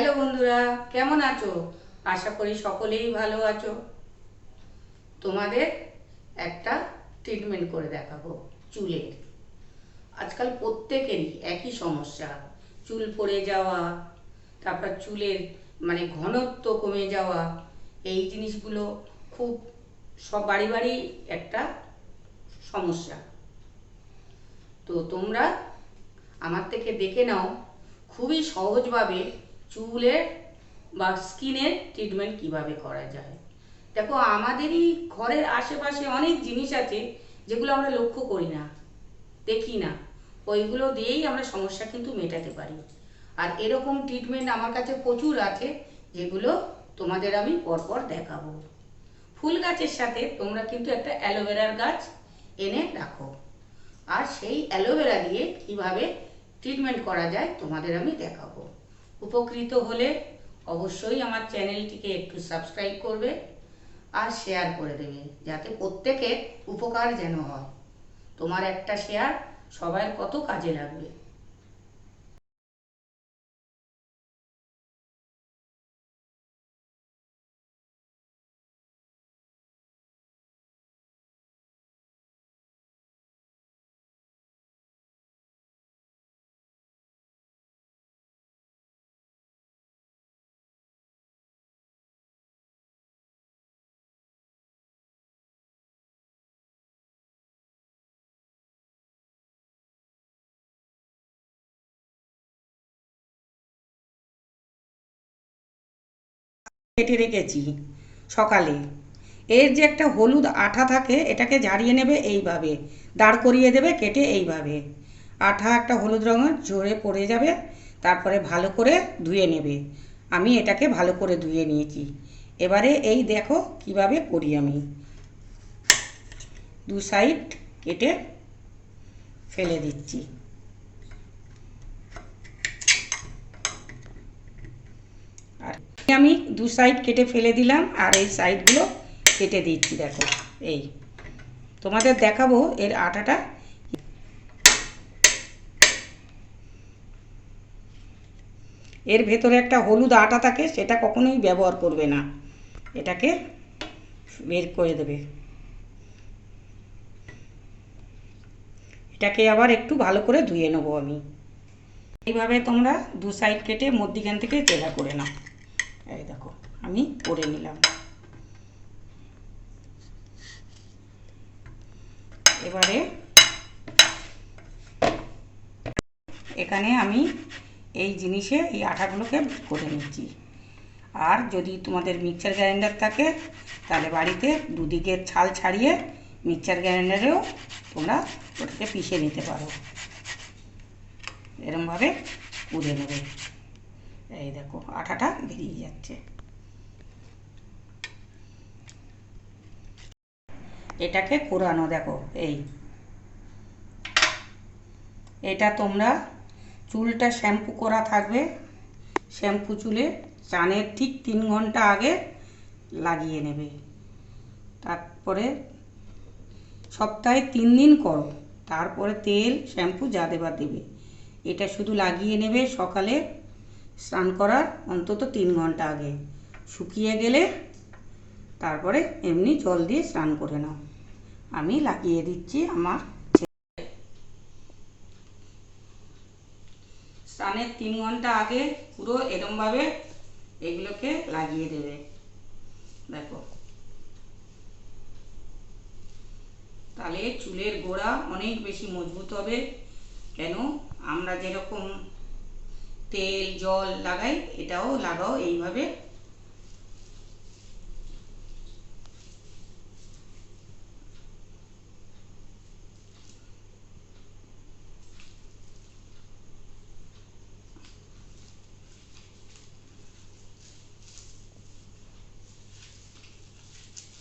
Hello বন্ধুরা, কেমন আছো? আশা করি সকলেই ভালো আছো। তোমাদের একটা ট্রিটমেন্ট করে দেখাবো চুলের। আজকাল প্রত্যেকেরই একই সমস্যা, চুল পড়ে যাওয়া, তারপর চুলের মানে ঘনত্ব কমে যাওয়া, এই জিনিসগুলো খুব সব বাড়ি বাড়ি একটা সমস্যা। তো তোমরা আমার থেকে দেখে নাও, খুবই সহজভাবে চুলের বা স্কিনের ট্রিটমেন্ট কীভাবে করা যায়? দেখো, আমাদেরই ঘরের আশেপাশে অনেক জিনিস আছে যেগুলো আমরা লক্ষ্য করি না, দেখি না। ওইগুলো দিয়েই আমরা সমস্যা কিন্তু মেটাতে পারি। আর এরকম ট্রিটমেন্ট আমার কাছে প্রচুর আছে যেগুলো তোমাদের আমি পরপর দেখাবো। ফুল গাছের সাথে তোমরা কিন্তু একটা অ্যালোভেরার গাছ এনে রাখো। আর সেই অ্যালোভেরা দিয়ে কীভাবে ট্রিটমেন্ট করা যায় তোমাদের আমি দেখাবো। উপকৃত হলে অবশ্যই আমার চ্যানেলটিকে একটু সাবস্ক্রাইব করবে আর শেয়ার করে দেবে, যাতে প্রত্যেকের উপকার যেন হয়। তোমার একটা শেয়ার সবার কত কাজে লাগবে। কেটে রেখেছি সকালে। এর যে একটা হলুদ আঠা থাকে, এটাকে ঝাড়িয়ে নেবে এইভাবে। দাঁড় করিয়ে দেবে কেটে এইভাবে। আঠা একটা হলুদ রঙের জোরে পড়ে যাবে, তারপরে ভালো করে ধুয়ে নেবে। আমি এটাকে ভালো করে ধুয়ে নিয়েছি। এবারে এই দেখো কীভাবে করি আমি। দু সাইড কেটে ফেলে দিচ্ছি। আমি দু সাইড কেটে ফেলে দিলাম, আর এই সাইডগুলো কেটে দিচ্ছি, দেখো, এই। তোমাদের দেখাবো এর আটাটা। এর ভেতরে একটা হলুদ আটা থাকে, সেটা কখনোই ব্যবহার করবে না। এটাকে বের করে দেবে। এটাকে আবার একটু ভালো করে ধুয়ে নেব আমি। এইভাবে তোমরা দু সাইড কেটে মধ্যিখান থেকে চেলা করে নাও। এই দেখো, আমি করে নিলাম। এবারে এখানে আমি এই জিনিসে, এই আঠাগুলোকে করে নিচ্ছি। আর যদি তোমাদের মিক্সার গ্রাইন্ডার থাকে, তাহলে বাড়িতে দুদিকের ছাল ছাড়িয়ে মিক্সার গ্রাইন্ডারেও তোমরা ওটাকে পিষে নিতে পারো। এরমভাবে কুড়ে নেবে। এই দেখো, আঠাটা বেরিয়ে যাচ্ছে। এটাকে কোরানো, দেখো, এই। এটা তোমরা চুলটা শ্যাম্পু করা থাকবে। শ্যাম্পু চুলে চানের ঠিক তিন ঘণ্টা আগে লাগিয়ে নেবে। তারপরে সপ্তাহে তিন দিন করো। তারপরে তেল, শ্যাম্পু যা দেবার দেবে। এটা শুধু লাগিয়ে নেবে সকালে স্নান করার অন্তত তিন ঘণ্টা আগে। শুকিয়ে গেলে তারপরে এমনি জল দিয়ে স্নান করে নাও। আমি লাগিয়ে দিচ্ছি আমার স্নানের তিন ঘণ্টা আগে পুরো এরমভাবে এগুলোকে লাগিয়ে দেবে। দেখো। তাহলে চুলের গোড়া অনেক বেশি মজবুত হবে। কেন? আমরা যেরকম তেল, জল লাগাই, এটাও লাগাও এইভাবে।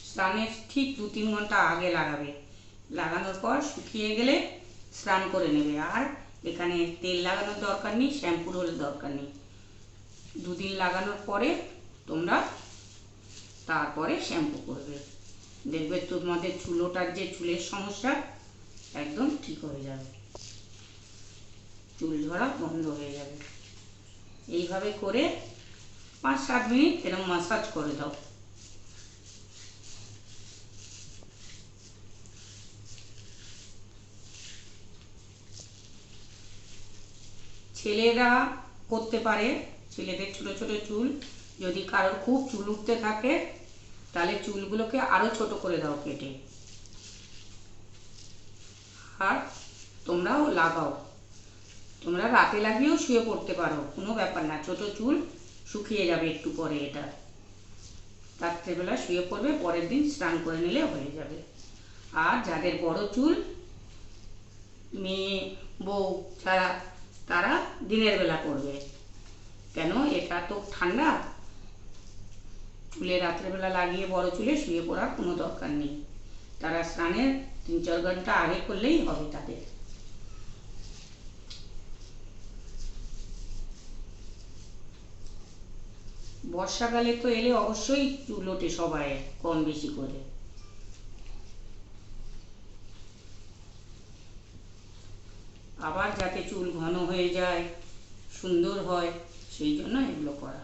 স্নানের ঠিক দু তিন ঘণ্টা আগে লাগাবে। লাগানোর পর শুকিয়ে গেলে স্নান করে নেবে। আর এখানে তেল লাগানোর দরকার নেই শ্যাম্পুর হলে দরকার নেই। দুদিন লাগানোর পরে তোমরা তারপরে শ্যাম্পু করবে। দেখবে তোমাদের চুলোটার যে চুলের সমস্যা, একদম ঠিক হয়ে যাবে। চুল ঝরা বন্ধ হয়ে যাবে। এইভাবে করে পাঁচ সাত মিনিট এরকম মাসাজ করে দাও। ছেলেরা করতে পারে, ছেলেদের ছোট ছোট চুল। যদি কারোর খুব চুল উঠতে থাকে, তাহলে চুলগুলোকে আরও ছোট করে দাও কেটে। আর তোমরাও লাগাও। তোমরা রাতে লাগিয়েও শুয়ে পড়তে পারো, কোনো ব্যাপার না। ছোট চুল শুকিয়ে যাবে একটু পরে এটা। রাত্রেবেলা শুয়ে পড়বে, পরের দিন স্নান করে নিলে হয়ে যাবে। আর যাদের বড় চুল, মেয়ে, বউ, যারা দিনের বেলা করবে। কেন? এটা তো ঠান্ডা। চুলে রাত্রেবেলা লাগিয়ে বড় চুলে শুয়ে পড়ার কোনো দরকার নেই। তারা স্নানের তিন চার ঘণ্টা আগে করলেই হবে তাদের। বর্ষাকালে তো এলে অবশ্যই চুল ওঠে সবাই কম বেশি করে। যাতে চুল ঘন হয়ে যায় সুন্দর হয় সেই জন্য এগুলো করা